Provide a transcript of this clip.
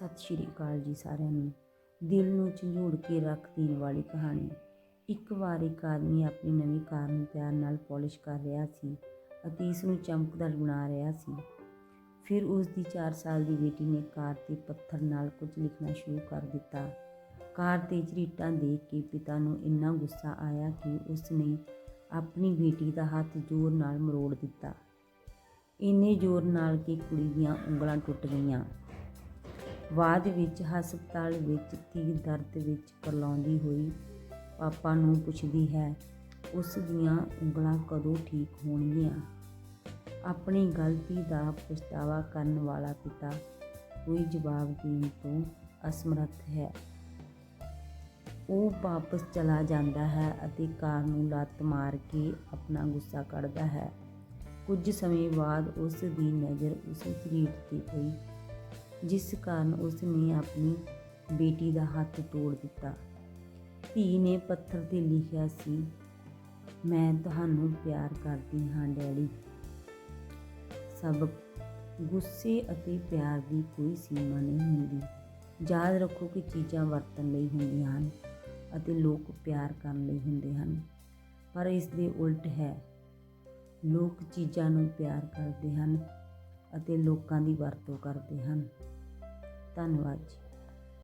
ਸਤਿ ਸ਼੍ਰੀ ਅਕਾਲ ਜੀ ਸਾਰਿਆਂ ਨੂੰ। ਦਿਲ ਨੂੰ ਝੰਜੋੜ ਕੇ ਰੱਖ ਦੇਣ ਵਾਲੀ ਕਹਾਣੀ। ਇੱਕ ਵਾਰ ਇੱਕ ਆਦਮੀ ਆਪਣੀ ਨਵੀਂ ਕਾਰ ਨੂੰ ਪਿਆਰ ਨਾਲ ਪਾਲਿਸ਼ ਕਰ ਰਿਹਾ ਸੀ ਅਤੇ ਇਸ ਨੂੰ ਚਮਕਦਾਰ ਬਣਾ ਰਿਹਾ ਸੀ। ਫਿਰ ਉਸ ਦੀ 4 ਸਾਲ ਦੀ ਬੇਟੀ ਨੇ ਕਾਰ ਤੇ ਪੱਥਰ ਨਾਲ ਕੁਝ ਲਿਖਣਾ ਸ਼ੁਰੂ ਕਰ ਦਿੱਤਾ। ਕਾਰ ਤੇ ਝਰੀਟਾਂ ਦੇਖ ਕੇ ਪਿਤਾ ਨੂੰ ਇੰਨਾ ਗੁੱਸਾ ਆਇਆ ਕਿ ਉਸ ਨੇ ਆਪਣੀ ਬੇਟੀ ਦਾ ਹੱਥ ਜ਼ੋਰ ਨਾਲ ਮਰੋੜ ਦਿੱਤਾ। ਇੰਨੇ ਜ਼ੋਰ ਨਾਲ ਕਿ ਕੁੜੀ ਦੀਆਂ ਉਂਗਲਾਂ ਟੁੱਟ ਗਈਆਂ। ਬਾਅਦ ਵਿੱਚ ਹਸਪਤਾਲ ਵਿੱਚ ਧੀ ਦਰਦ ਵਿੱਚ ਕਰਲਾਉਂਦੀ ਹੋਈ ਪਾਪਾ ਨੂੰ ਪੁੱਛਦੀ ਹੈ, ਉਸ ਦੀਆਂ ਉਂਗਲਾਂ ਕਦੋਂ ਠੀਕ ਹੋਣਗੀਆਂ? ਆਪਣੀ ਗਲਤੀ ਦਾ ਪਛਤਾਵਾ ਕਰਨ ਵਾਲਾ ਪਿਤਾ ਕੋਈ ਜਵਾਬ ਦੇਣ ਤੋਂ ਅਸਮਰੱਥ ਹੈ। ਉਹ ਵਾਪਸ ਚਲਾ ਜਾਂਦਾ ਹੈ ਅਤੇ ਕਾਰ ਨੂੰ ਲੱਤ ਮਾਰ ਕੇ ਆਪਣਾ ਗੁੱਸਾ ਕੱਢਦਾ ਹੈ। ਕੁਝ ਸਮੇਂ ਬਾਅਦ ਉਸ ਦੀ ਨਜ਼ਰ ਉਸ ਝਰੀਟ ਤੇ ਪਈ। ਜਿਸ ਕਾਰਨ ਉਸ ਨੇ ਆਪਣੀ ਬੇਟੀ ਦਾ ਹੱਥ ਤੋੜ ਦਿੱਤਾ। ਧੀ ਨੇ ਪੱਥਰ ਤੇ ਲਿਖਿਆ ਸੀ, ਮੈਂ ਤੁਹਾਨੂੰ ਪਿਆਰ ਕਰਦੀ ਹਾਂ, ਡੈਡੀ। ਸਬਕ ਗੁੱਸੇ ਅਤੇ ਪਿਆਰ ਦੀ ਕੋਈ ਸੀਮਾ ਨਹੀਂ ਹੁੰਦੀ। ਯਾਦ ਰੱਖੋ ਕਿ ਚੀਜ਼ਾਂ ਵਰਤਣ ਲਈ ਹੁੰਦੀਆਂ ਹਨ ਅਤੇ ਲੋਕ ਪਿਆਰ ਕਰਨ ਲਈ ਹੁੰਦੇ ਹਨ। ਪਰ ਇਸ ਦੇ ਉਲਟ ਹੈ, ਲੋਕ ਚੀਜ਼ਾਂ ਨੂੰ ਪਿਆਰ ਕਰਦੇ ਹਨ ਅਤੇ ਲੋਕਾਂ ਦੀ ਵਰਤੋਂ ਕਰਦੇ ਹਨ। ਧੰਨਵਾਦ ਜੀ।